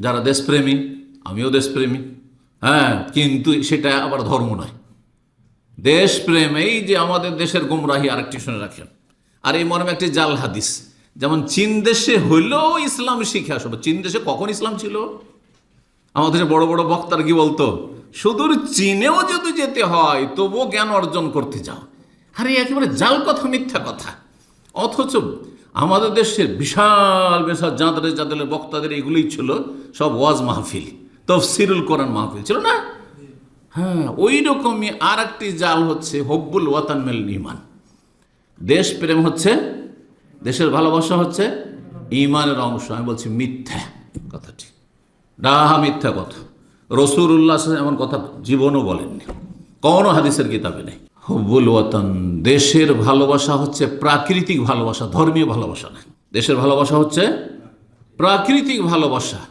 যারা দেশপ্রেমী, আমিও দেশপ্রেমী। হ্যাঁ কিন্তু সেটা আবার ধর্ম নয়। দেশপ্রেম এই যে আমাদের দেশের গুমরাহি আরেকটি শুনে রাখেন। আর এই মর্মে একটি জাল হাদিস। যেমন, চীন দেশে হইলেও ইসলাম শিখে আসবে। চীন দেশে কখন ইসলাম ছিল? আমাদের বড় বড় বক্তার কি বলতো? সুদূর চীনেও যদি যেতে হয়, তবুও জ্ঞান অর্জন করতে যাও। আরে, একেবারে জাল কথা, মিথ্যা কথা। অথচ আমাদের দেশের বিশাল বিশাল জাঁদরে জাদলের বক্তাদের এগুলোই ছিল সব ওয়াজ মাহফিল, তফসিরুল কোরআন মাহফিল ছিল না? হ্যাঁ ওই রকমই আর একটি জাল হচ্ছে হব্বুল ওয়াতান মেল ইমান দেশপ্রেম হচ্ছে, দেশের ভালোবাসা হচ্ছে ইমানের অংশ। আমি বলছি মিথ্যা কথাটি ডাহা মিথ্যা কথা। রসুল্লাহ এমন কথা জীবনও বলেননি। কোনো হাদিসের কিতাবে নেই। হব্বুল ওয়াতন। দেশের ভালোবাসা হচ্ছে প্রাকৃতিক ভালোবাসা, ধর্মীয় ভালোবাসা না দেশের ভালোবাসা হচ্ছে প্রাকৃতিক ভালোবাসা।